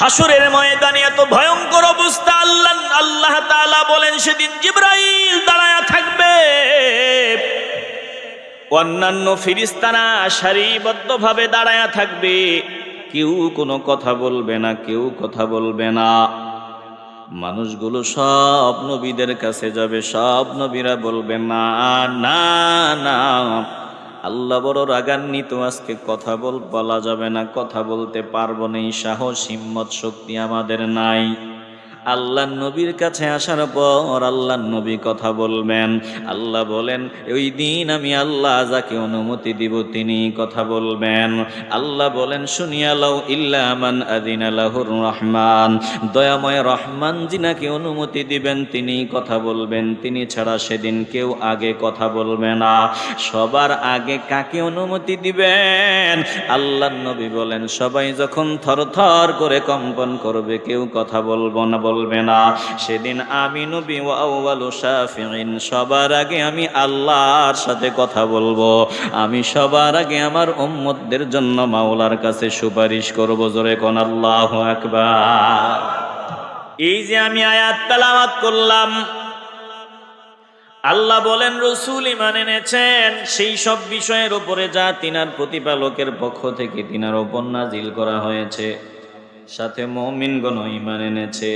হাসুরের ময়দানে এত ভয়ঙ্কর অবস্থা, আল্লাহ আল্লাহ তাআলা বলেন সেদিন জিব্রাইল দাঁড়ায়া থাকবে। অন্যান্য ফিরিস্তারা সারিবদ্ধভাবে দাঁড়ায়া থাকবে। কেউ কোনো কথা বলবে না, কেউ কথা বলবে না। মানুষগুলো সব নবীদের কাছে যাবে, সব নবীরা বলবে, না না না। আল্লাহ বড় রাগান্বিত, আজকে কথা বল, বলা যাবে না, কথা বলতে পারব না, এই সাহস, হিম্মত, শক্তি আমাদের নাই। আল্লাহ নবীর কাছে আসার পর আল্লাহ নবী কথা বলবেন। আল্লাহ বলেন, ওই দিন আমি আল্লাহ যাকে অনুমতি দিব তিনি কথা বলবেন। আল্লাহ বলেন, শুনিয়ালাও ইল্লামান আদিন আল্লাহুর রহমান। দয়াময় রহমান জিনাকে অনুমতি দিবেন, তিনি কথা বলবেন। তিনি ছাড়া সেদিন কেউ আগে কথা বলবে না। সবার আগে কাকে অনুমতি দিবেন? আল্লাহ নবী বলেন, সবাই যখন থরথর করে কম্পন করবে, কেউ কথা বলব না। বলবে না। সেদিন আমি নবী ও আউয়ালু শাফিঈন, সবার আগে আমি আল্লাহর সাথে কথা বলব। আমি সবার আগে আমার উম্মতদের জন্য মাওলার কাছে সুপারিশ করব। জোরে কোন আল্লাহু আকবার। এই যে আমি আয়াত তেলাওয়াত করলাম, আল্লাহ বলেন, রসুল ইমান এনেছেন, সেই সব বিষয়ের উপরে যা তিনার প্রতিপালকের পক্ষ থেকে তিনার ওপর নাজিল করা হয়েছে। সাথে মমিনগণ ইমান এনেছে।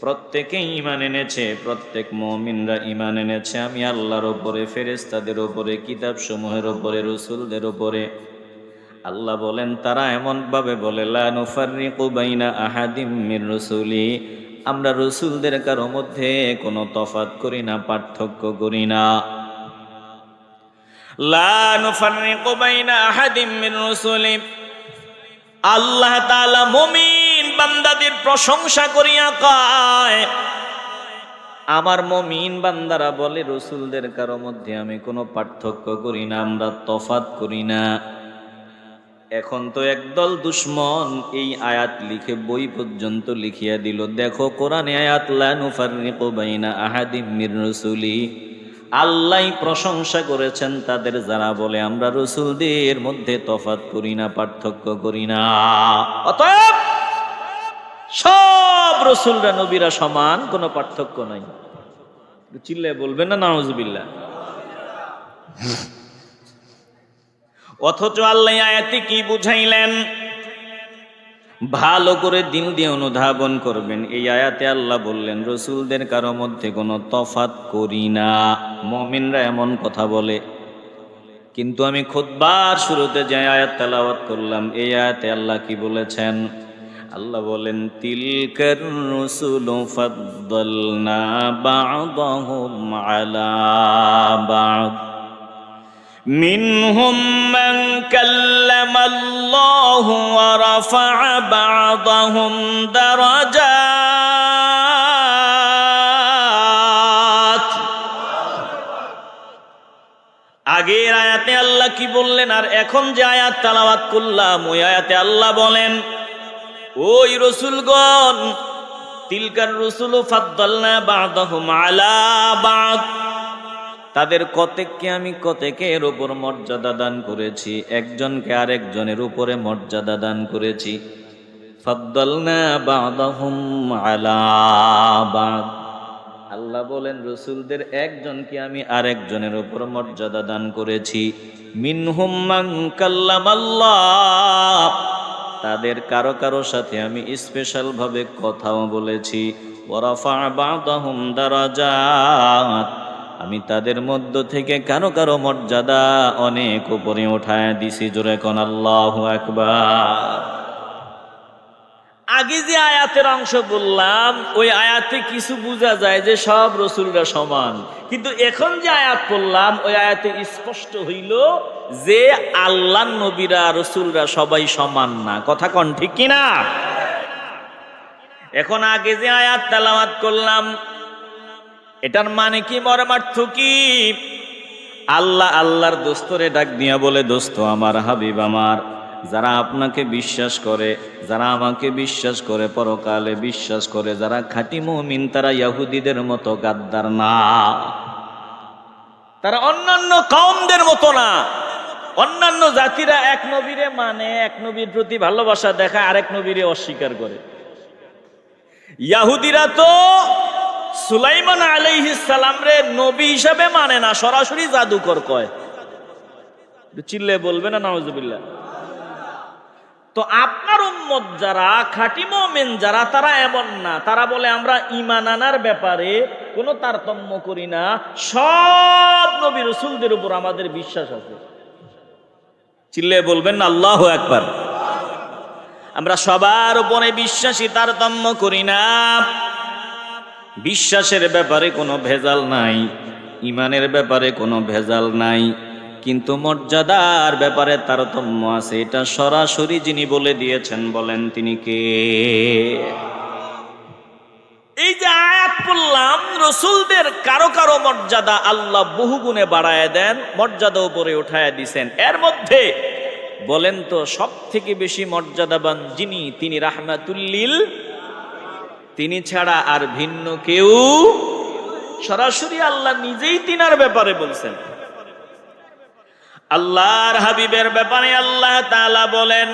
প্রত্যেকে ইমান এনেছে, প্রত্যেক মমিনরা ইমান এনেছে। আমি আল্লাহর ওপরে ফেরেস্তাদের ওপরে কিতাব সমূহের ওপরে রসুলদের ওপরে আল্লাহ বলেন, তারা এমনভাবে বলে, লা নুফাররিকু বাইনা আহাদিম মির রসুলি। আমরা রসুলদের কারও মধ্যে কোনো তফাত করি না, পার্থক্য করি না। লা নুফাররিকু বাইনা আহাদিম মির রসুলি। আল্লাহ তাআলা মুমিন বান্দাদের প্রশংসা করিয়া কয়, আমার মমিন বান্দারা বলে, রসুলদের কারও মধ্যে আমি কোনো পার্থক্য করি না, আমরা তফাত করি না। এখন তো একদল দুশ্মন এই আয়াত লিখে, বই পর্যন্ত লিখিয়া দিল, দেখো কোরআনে আয়াত, লা নুফাররিকু বাইনা আহাদিম মির রসুলি। আল্লাহ প্রশংসা করেছেন তাদের যারা বলে, আমরা রসুলদের মধ্যে তফাত করি না, পার্থক্য করি না। অতএব সব রসুলরা, নবীরা সমান, কোনো পার্থক্য নাই। চিল্লে বলবেন না নাউজবিল্লা অথচ আল্লাহ আয়াতে কি বুঝাইলেন? ভালো করে দিন দিয়ে অনুধাবন করবেন। এই আয়াতে আল্লাহ বললেন, রসুলদের কারও মধ্যে কোনো তফাত করি না। মমিনরা এমন কথা বলে। কিন্তু আমি খুদবার শুরুতে যে আয়াত তেলাওয়াত করলাম, এই আয়াতে আল্লাহ কি বলেছেন? আল্লাহ বলেন, তিলকার রসুল ফাদ্দালনা বা'দাহুম আলা বা'দ। منهم من كلم الله ورفع بعضهم درجات আগের আয়াতে আল্লাহ কি বললেন আর এখন যে আয়াত তালাওয়াত করলাম ওই আয়াতে আল্লাহ বলেন ওই রসুলগণ তিলকার রসুল ফাদ্দালনা বা'দাহুম আলা বা'দ তাদের কতেককে আমি কতেকের ওপর মর্যাদা দান করেছি? একজনকে আরেকজনের উপরে মর্যাদা দান করেছি। আল্লাহ বলেন, রসুলদের একজনকে আমি আরেকজনের উপর মর্যাদা দান করেছি। কাল্লামাল্লাহ। তাদের কারও কারও সাথে আমি স্পেশাল ভাবে কথাও বলেছি। ওরাফা বা'দাহুম দারাজাত। আমি তাদের মধ্য থেকে কারও কারও মর্যাদা অনেক উপরে উঠায় দিছি, জোরে কোন আল্লাহ একবার আগে যে আয়াতের অংশ বললাম, ওই আয়াতে কিছু বোঝা যায় যে সব রসুলরা সমান। কিন্তু এখন যে আয়াত পড়লাম, ওই আয়াতে স্পষ্ট হইল যে আল্লাহ নবীরা, রসুলরা সবাই সমান না। কথা কন ঠিক কিনা? এখন আগে যে আয়াত তালামাত করলাম এটার মানে কি মর্মার্থ কি? আল্লাহ আল্লাহর দোস্তরে ডাক দিয়া বলে, দোস্ত, আমার হাবিব আমার, যারা আপনাকে বিশ্বাস করে, যারা আমাকে বিশ্বাস করে, পরকালে বিশ্বাস করে, যারা খাঁটি মমিন, তারা ইয়াহুদিদের মতো গাদ্দার না। তারা অন্যান্য কমদের মতো না। অন্যান্য জাতিরা এক নবীরে মানে এক নবীর প্রতি ভালোবাসা দেখায়, আরেক নবীরে অস্বীকার করে। ইয়াহুদিরা তো সুলাইমান সালাম রে নবী হিসাবে মানে না, সরাসরি জাদুকর কয়। চিল্লে বলবে না নওয়াজুবিল্লাহ তো আপনার উম্মত যারা, খাঁটি মোমেন যারা, তারা এমন না। তারা বলে, আমরা ইমান আনার ব্যাপারে কোনো তারতম্য করি না। সব নবী রসুলদের উপর আমাদের বিশ্বাস আছে। চিল্লে বলবেন না, আল্লাহ একবার আমরা সবার উপরে বিশ্বাসী, তারতম্য করি না। বিশ্বাসের ব্যাপারে কোনো ভেজাল নাই, ইমানের ব্যাপারে কোনো ভেজাল নাই, কিন্তু মর্যাদার ব্যাপারে তারতম্য আছে। এটা সরাসরি যিনি বলে দিয়েছেন, বলেন তিনি কে? এই যে আয়াত পড়লাম, রসুলদের কারও কারও মর্যাদা আল্লাহ বহু গুণে বাড়ায় দেন মর্যাদা উপরে উঠায় দিছেন। এর মধ্যে বলেন তো সব থেকে বেশি মর্যাদাবান যিনি, তিনি রাহমাতুল্লিল তিনি ছাড়া আর ভিন্ন কেউ সরাসরি আল্লাহ নিজেই তিনার ব্যাপারে বলছেন। আল্লাহর হাবিবের ব্যাপারে আল্লাহ তাআলা বলেন,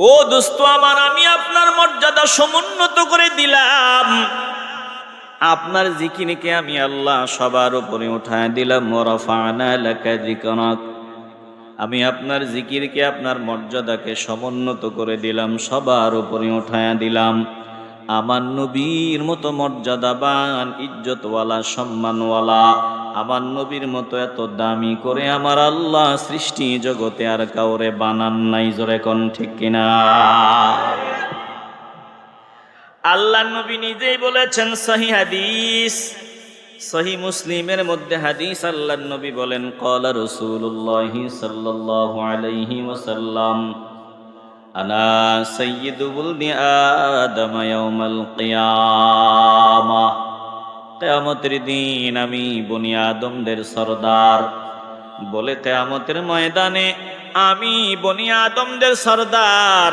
ও দোস্ত আমার, আমি আপনার মর্যাদা সমুন্নত করে দিলাম। আপনার জিকিরকে আমি আল্লাহ সবার উপরে উঠায় দিলাম। আমি আপনার জিকিরকে, আপনার মর্যাদাকে সমুন্নত করে দিলাম, সবার উপরে উঠায়া দিলাম। আমার নবীর মতো মর্যাদাবান, ইজ্জতওয়ালা, সম্মানওয়ালা। আমার নবীর মতো এত দামি করে আমার আল্লাহ সৃষ্টি জগতে আর কাউরে বানান নাই, জোরে কোন ঠিক কিনা? আল্লাহ নবী নিজেই বলেছেন, সহি হাদিস। সহি মুসলিমের মধ্যে হাদিস আল্লাহ নবী বলেন, কলা রসুল্লাহ সাল্লাল্লাহু আলাইহি ওয়াসাল্লাম আনা سيد ولد آدم يوم القيامة কেয়ামতের দিন আমি বনি আদমদের সর্দার। বলে কেয়ামতের ময়দানে আমি বনি আদমদের সরদার।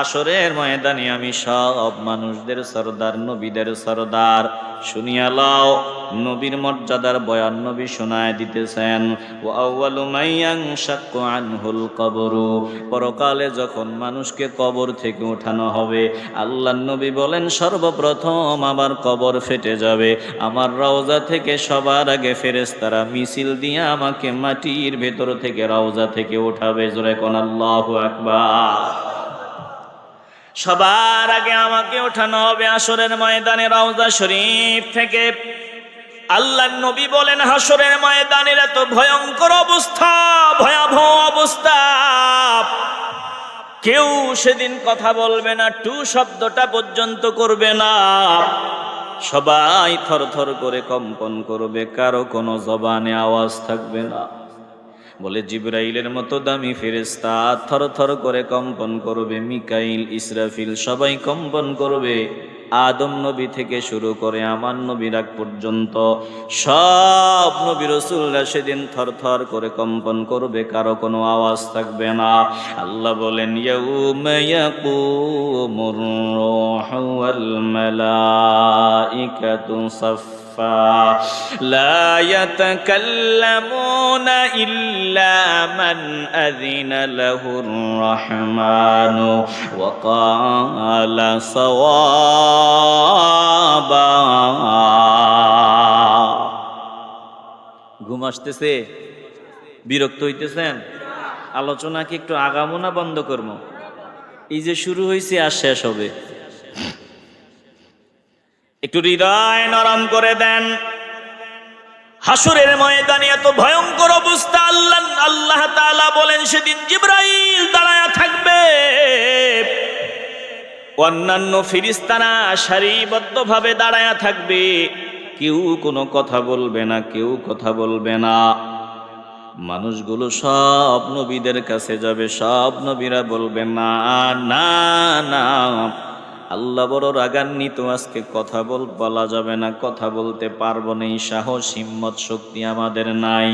হাসরের ময়দানে আমি সব মানুষদের সরদার, নবীদের সরদার। শুনিয়া লাও, নবীর মর্যাদার বয়ান নবী শোনায় দিতেছেন। আনহুল কবরু। পরকালে যখন মানুষকে কবর থেকে উঠানো হবে, আল্লাহ নবী বলেন, সর্বপ্রথম আমার কবর ফেটে যাবে। আমার রওজা থেকে সবার আগে ফেরেশতারা মিছিল দিয়ে আমাকে মাটির ভেতর থেকে রওজা থেকে উঠাবে জোরে কোন আল্লাহু আকবার। সবার আগে আমাকে ওঠানো হবে আসরের ময়দানে রওজা শরীফ থেকে। আল্লাহ নবী বলেন হাসরের ময়দানের এত ভয়ঙ্কর অবস্থা, ভয়াবহ অবস্থা। কেউ সেদিন কথা বলবে না, টু শব্দটা পর্যন্ত করবে না। সবাই থর থর করে কম্পন করবে, কারও কোনো জবানে আওয়াজ থাকবে না। বলে, জিব্রাইলের মতো দামি ফেরেস্তা থর থর করে কম্পন করবে, মিকাইল, ইসরাফিল সবাই কম্পন করবে। আদম নবী থেকে শুরু করে আমার নবী রাগ পর্যন্ত সব নবী রসুলরা সেদিন থর থর করে কম্পন করবে, কারও কোনো আওয়াজ থাকবে না। আল্লাহ বলেন ইয়াকুমুর রূহু ওয়াল মালাইকাতু সাফফা لا يتكلمون إلا من أذن له الرحمن وقال صوابا ঘুম আসতেছে বিরক্ত হইতেছেন আলোচনা কি একটু আগামো না বন্ধ করবো এই যে শুরু হয়েছে আর শেষ হবে একটু হৃদয় নরম করে দেন। হাসুরের ময়দানে এত ভয়ঙ্কর অবস্থা আল্লাহ আল্লাহ তাআলা বলেন, সেদিন জিব্রাইল দাঁড়ায়া থাকবে। অন্যান্য ফিরিস্তানা সারিবদ্ধভাবে দাঁড়ায়া থাকবে। কেউ কোনো কথা বলবে না, কেউ কথা বলবে না। মানুষগুলো সব নবীদের কাছে যাবে, সব নবীরা বলবে, না না না। আল্লাহ বড় রাগান্বিত, আজকে কথা বল, বলা যাবে না, কথা বলতে পারব না, এই সাহস, হিম্মত, শক্তি আমাদের নাই।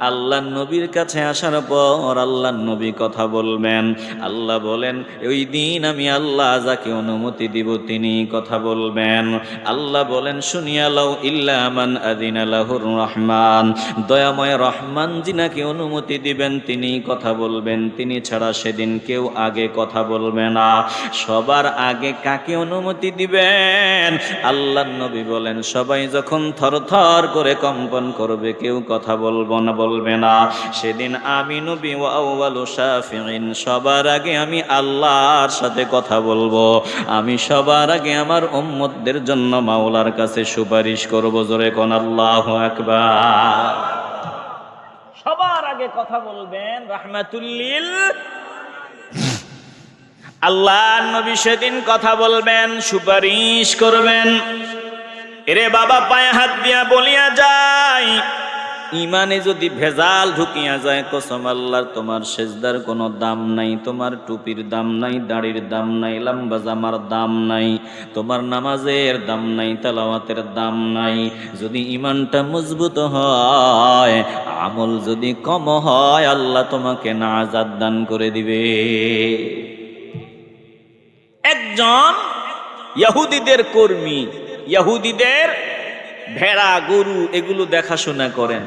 আল্লাহ নবীর কাছে আসার পর আল্লাহ নবী কথা বলবেন। আল্লাহ বলেন, ওই দিন আমি আল্লাহ যাকে অনুমতি দিব তিনি কথা বলবেন। আল্লাহ বলেন, শুনিয়া লাও ইল্লামান আদিন আলাহুর রহমান। দয়াময় রহমান জিনাকে অনুমতি দিবেন, তিনি কথা বলবেন। তিনি ছাড়া সেদিন কেউ আগে কথা বলবে না। সবার আগে কাকে অনুমতি দিবেন? আল্লাহ নবী বলেন, সবাই যখন থরথর করে কম্পন করবে, কেউ কথা বলব না। বলবে না। সেদিন আমি নবী ও আউয়ালু শাফিঈন, সবার আগে আমি আল্লাহর সাথে কথা বলব। আমি সবার আগে আমার উম্মতদের জন্য মাওলার কাছে সুপারিশ করব। জোরে কোন আল্লাহ আকবার। সবার আগে কথা বলবেন, রাহমাতুল্লিল। আল্লাহ নবী সেদিন কথা বলবেন, সুপারিশ করবেন। এরে বাবা, পায়ে হাত দিয়া বলিয়া যায় ইমানে যদি ভেজাল ঢুকিয়া যায়, কসম আল্লাহর, তোমার সেজদার কোনো দাম নাই, তোমার টুপির দাম নাই, দাড়ির দাম নাই, লম্বা জামার দাম নাই, তোমার নামাজের দাম নাই, তালাওয়াতের দাম নাই। যদি ইমানটা মজবুত হয়, আমল যদি কম হয়, আল্লাহ তোমাকে না আজাদ দান করে দিবে। একজন ইয়াহুদিদের কর্মী, ইয়াহুদিদের ভেড়া, গরু এগুলো দেখাশোনা করেন।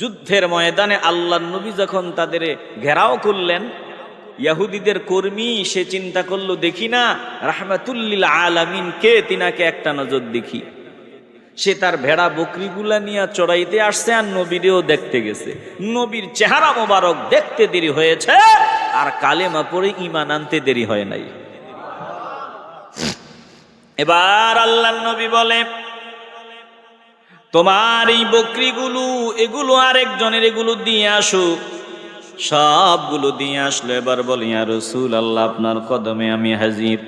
যুদ্ধের ময়দানে আল্লাহ নবী যখন তাদের ঘেরাও করলেন, ইয়াহুদিদের কর্মী সে চিন্তা করল, দেখি না, রাহমাতুল্লিল আলামিন, কে তিনাকে একটা নজর দেখি? সে তার ভেড়া বকরিগুলা নিয়ে চড়াইতে আসছে আর নবীরেও দেখতে গেছে। নবীর চেহারা মোবারক দেখতে দেরি হয়েছে আর কালেমা পরে ইমান আনতে দেরি হয় নাই। এবার আল্লাহ নবী বলে তোমার এই বকরিগুলো, এগুলো আরেকজনের এগুলো দিয়ে আসুক সবগুলো দিয়ে আসলো এবার বলি আর রসুল আল্লাহ আপনার কদমে আমি হাজির।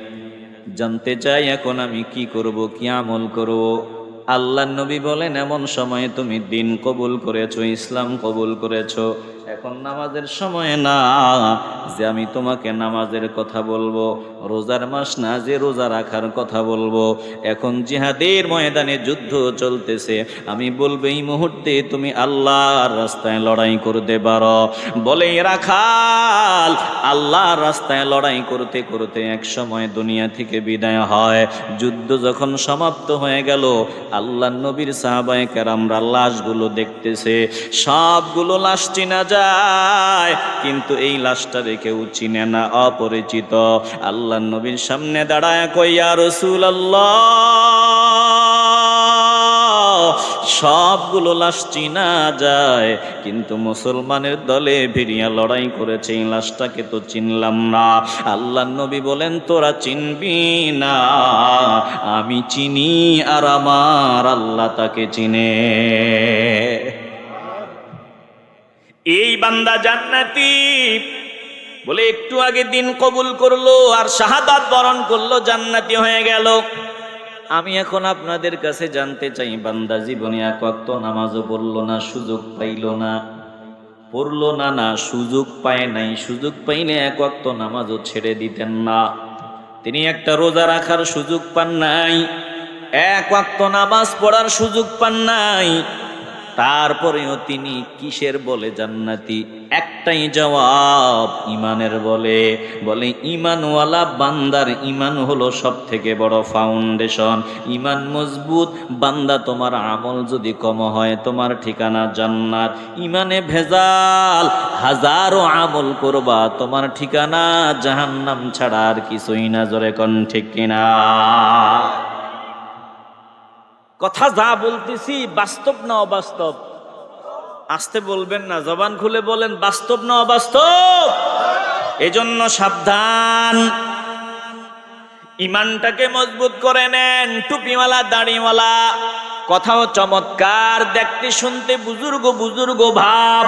জানতে চাই এখন আমি কি করব, কি আমল করব? আল্লাহ নবী বলেন, এমন সময়ে তুমি দিন কবুল করেছ, ইসলাম কবুল করেছ। এখন নামাজের সময় না, যে আমি তোমাকে নামাজের কথা বলব, রোজার মাস না, যে রোজা রাখার কথা বলব। এখন জিহাদের ময়দানে যুদ্ধ চলতেছে, আমি বলব, এই মুহূর্তে তুমি আল্লাহর রাস্তায় লড়াই করতে পারো। বলে রাখাল আল্লাহর রাস্তায় লড়াই করতে করতে এক সময় দুনিয়া থেকে বিদায় হয়। যুদ্ধ যখন সমাপ্ত হয়ে গেল আল্লাহ নবীর সাহাবায় কেরামরা লাশগুলো দেখতেছে। সবগুলো লাশ চিনা যায় কিন্তু এই লাশটারে কেউ চিনে না, অপরিচিত। আল্লাহ নবীর সামনে দাঁড়ায় কইয়া রসুল সবগুলো লাশ চিনা যায়, কিন্তু মুসলমানের দলে ভিড়িয়া লড়াই করেছে, এই লাশটাকে তো চিনলাম না। আল্লাহ নবী বলেন, তোরা চিনবি না, আমি চিনি আর আমার আল্লাহ তাকে চিনে। এই বান্দা জান্নাতি। বলে একটু আগে দিন কবুল করল আর শাহাদাত বরণ করল, জান্নাতি হয়ে গেল। আমি এখন আপনাদের কাছে জানতে চাই, বান্দা জীবনে এক ওয়াক্ত নামাজও পড়ল না, সুযোগ পাইলো না। পড়ল না না, সুযোগ পায় নাই, সুযোগ পাইলে এক ওয়াক্ত নামাজও ছেড়ে দিতেন না। তিনি একটা রোজা রাখার সুযোগ পান নাই, এক ওয়াক্ত নামাজ পড়ার সুযোগ পান নাই তারপরেও তিনি কিসের বলে জান্নাতি? একটাই জবাব ইমানের বলে। বলে ইমানওয়ালা বান্দার ইমান হলো সব থেকে বড় ফাউন্ডেশন। ইমান মজবুত, বান্দা তোমার আমল যদি কম হয়, তোমার ঠিকানা জান্নাত। ইমানে ভেজাল, হাজারো আমল করবা, তোমার ঠিকানা জাহান্নাম ছাড়া আর কিছুই না, জোরে কন ঠিক কিনা? কথা যা বলতেছি বাস্তব না অবাস্তব? আসতে বলবেন না, জবান খুলে বলেন, বাস্তব না অবাস্তব? এজন্য সাবধান। ইমানটাকে মজবুত করে নেন, টুপিওয়ালা, দাড়িওয়ালা। কথাও চমৎকার, দেখতে, শুনতে বুজুর্গ বুজুর্গ ভাব।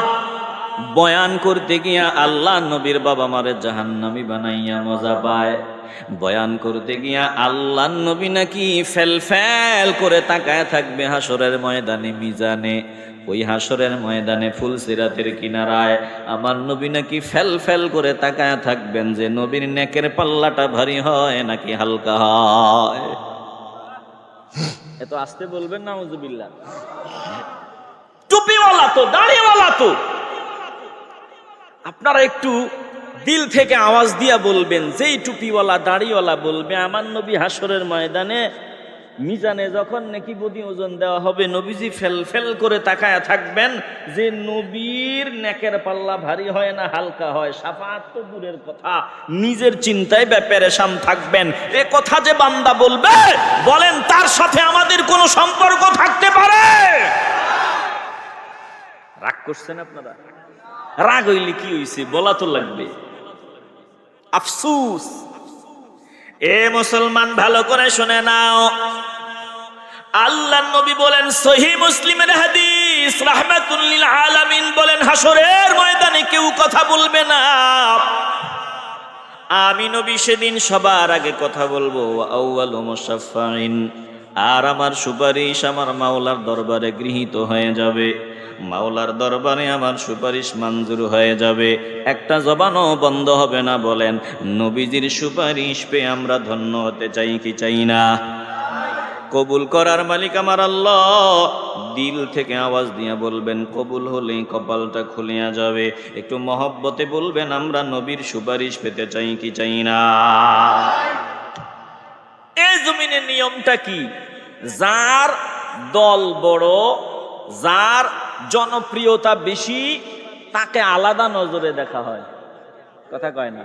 বয়ান করতে গিয়া আল্লাহ নবীর বাবা মারে জাহান্নামি বানাইয়া মজা পায়। বয়ান করতে গিয়া আল্লাহ নবী নাকি ফেল ফেল করে তাকায় থাকবে হাসরের ময়দানে, মিজানে। ওই হাসরের ময়দানে ফুল সিরাতের কিনারায় আমার নবী নাকি ফেল ফেল করে তাকায় থাকবেন যে নবীর নেকের পাল্লাটা ভারী হয় নাকি হালকা হয়। এত আসতে বলবেন না মজুবিল্লা টুপিওয়ালা তো, দাড়িওয়ালা তো। আপনারা একটু দিল থেকে আওয়াজ দিয়া বলবেন, যেই টুপিওয়ালা, দাড়িওয়ালা বলবে, আমার নবী হাসরের ময়দানে মিজানে যখন নাকি বদি ওজন দেওয়া হবে, নবীজি ফেল ফেল করে তাকায়া থাকবেন, যে নবীর নেকের পাল্লা ভারী হয় না, হালকা হয়, সাফাত তো দূরের কথা। নিজের চিন্তায় ব্যাপারে সাম থাকবেন। এ কথা যে বান্দা বলবে, বলেন তার সাথে আমাদের কোনো সম্পর্ক থাকতে পারে? রাগ করছেন আপনারা? রাগ হইলে কি হইছে? বলা তো লাগবে। আফসুস। এ মুসলমান ভালো করে শুনে নাও। আল্লাহ নবী বলেন, সহি মুসলিমের হাদিস রাহমাতুল্লিল আলামিন বলেন হাসরের ময়দানে কেউ কথা বলবে না। আমি নবী সেদিন সবার আগে কথা বলব আউয়াল মুসাফফাইন আর আমার সুপারিশ আমার মাওলার দরবারে গৃহীত হয়ে যাবে। মাওলার দরবারে আমার সুপারিশ মঞ্জুর হয়ে যাবে। একটা জবানও বন্ধ হবে না বলেন, নবীজির সুপারিশ পেয়ে আমরা ধন্য হতে চাই কি চাই না? কবুল করার মালিক আমার আল্লাহ। দিল থেকে আওয়াজ দিয়ে বলবেন, কবুল হলেই কপালটা খুলিয়া যাবে। একটু মহব্বতে বলবেন, আমরা নবীর সুপারিশ পেতে চাই কি চাই না? এই জমিনের নিয়মটা কি? যার দল বড়, যার জনপ্রিয়তা বেশি, তাকে আলাদা নজরে দেখা হয়। কথা কয় না।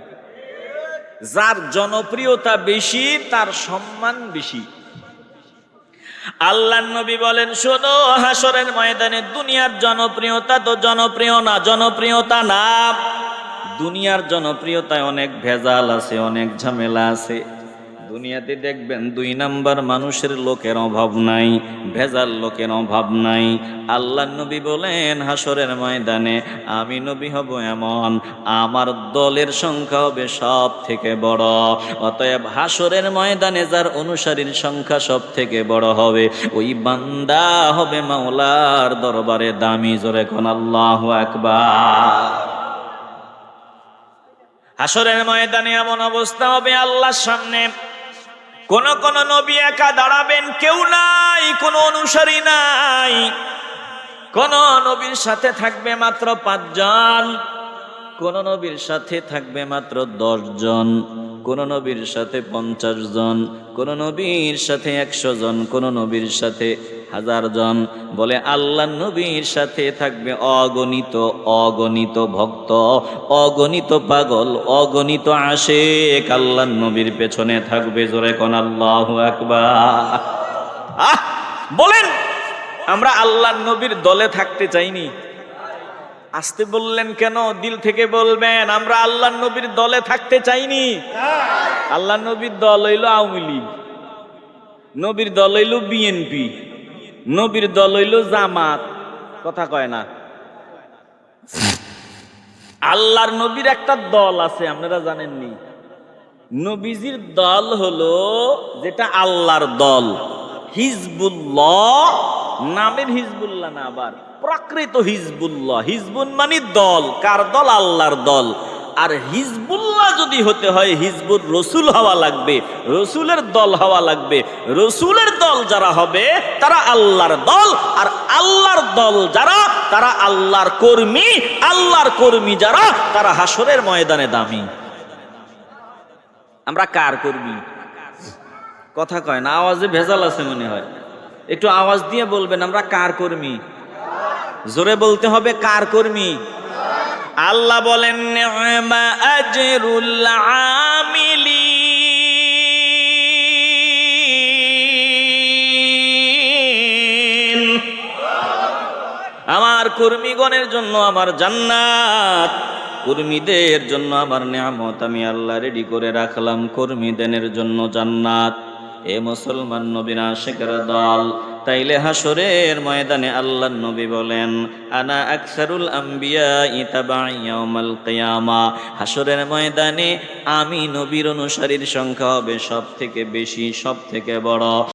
যার জনপ্রিয়তা বেশি, তার সম্মান বেশি। আল্লাহ নবী বলেন, শোনো হাসরের ময়দানে দুনিয়ার জনপ্রিয়তা তো জনপ্রিয় না, জনপ্রিয়তা না। দুনিয়ার জনপ্রিয়তায় অনেক ভেজাল আছে, অনেক ঝামেলা আছে। দুনিয়াতে দেখবেন দুই নাম্বার মানুষের লোকের অভাব নাই, ভেজাল লোকের অভাব নাই। আল্লাহ নবী বলেন হাসরের ময়দানে আমি নবী হব এমন, আমার দলের সংখ্যা হবে সব থেকে বড়। অতএব হাসরের ময়দানে যার অনুসারীর সংখ্যা সব থেকে বড় হবে, ওই বান্দা হবে মাওলার দরবারে দামি জোরে কোন আল্লাহ একবার হাসরের ময়দানে এমন অবস্থা হবে আল্লাহর সামনে। কোন কোন নবী একা দাঁড়াবেন, কেউ নাই, কোন অনুসারী নাই। কোন নবীর সাথে থাকবে মাত্র পাঁচজন, কোন নবীর সাথে থাকবে মাত্র দশজন, কোন নবীর সাথে পঞ্চাশ জন কোন নবীর সাথে একশো জন, কোন নবীর সাথে হাজার জন বলে, আল্লাহ নবীর সাথে থাকবে অগণিত অগণিত ভক্ত, অগণিত পাগল, অগণিত আশেক। আল্লাহ নবীর পেছনে থাকবে জোরে কোন আল্লাহ একবার আহ, বলেন, আমরা আল্লাহ নবীর দলে থাকতে চাইনি। আসতে বললেন কেন? দিল থেকে বলবেন, আমরা আল্লাহ নবীর দলে থাকতে চাইনি। আল্লাহ নবীর দল হইল আওয়ামী লীগ, নবীর দল হইল বিএনপি। নবীর দল হইল জামাত। কথা কয় না। আল্লাহর নবীর একটা দল আছে, আপনারা জানেননি? নবীজির দল হলো যেটা আল্লাহর দল। হিজবুল্লাহ, নামের হিজবুল্লাহ না আবার, প্রকৃত হিজবুল্লাহ। হিজবুল মানে দল। কার দল? আল্লাহর দল। আর হিজবুল্লাহ যদি হতে হয়, হিজবুর রসুল হওয়া লাগবে, রসুলের দল হওয়া লাগবে। রসুলের দল যারা হবে, তারা আল্লাহর দল, আর আল্লাহর দল যারা, তারা আল্লাহর কর্মী আল্লাহর কর্মী যারা, তারা হাসরের ময়দানে দামি। আমরা কার কর্মী? কথা কয় না, আওয়াজে ভেজাল আছে মনে হয়। একটু আওয়াজ দিয়ে বলবেন, আমরা কার কর্মী? জোরে বলতে হবে, কার কর্মী? আল্লাহ বলেন আমার কর্মীগণের জন্য আমার জান্নাত, কর্মীদের জন্য আমার নিয়ামত আমি আল্লাহ রেডি করে রাখলাম, কর্মীদের জন্য জান্নাত। এ মুসলমান নবীর শেখের দল তাইলে হাসরের ময়দানে আল্লাহ নবী বলেন, আনা আকসারুল আম্বিয়া ইতাবাইয়াউমাল কেয়ামা। হাসরের ময়দানে আমি নবীর অনুসারীর সংখ্যা হবে সব থেকে বেশি সব থেকে বড়।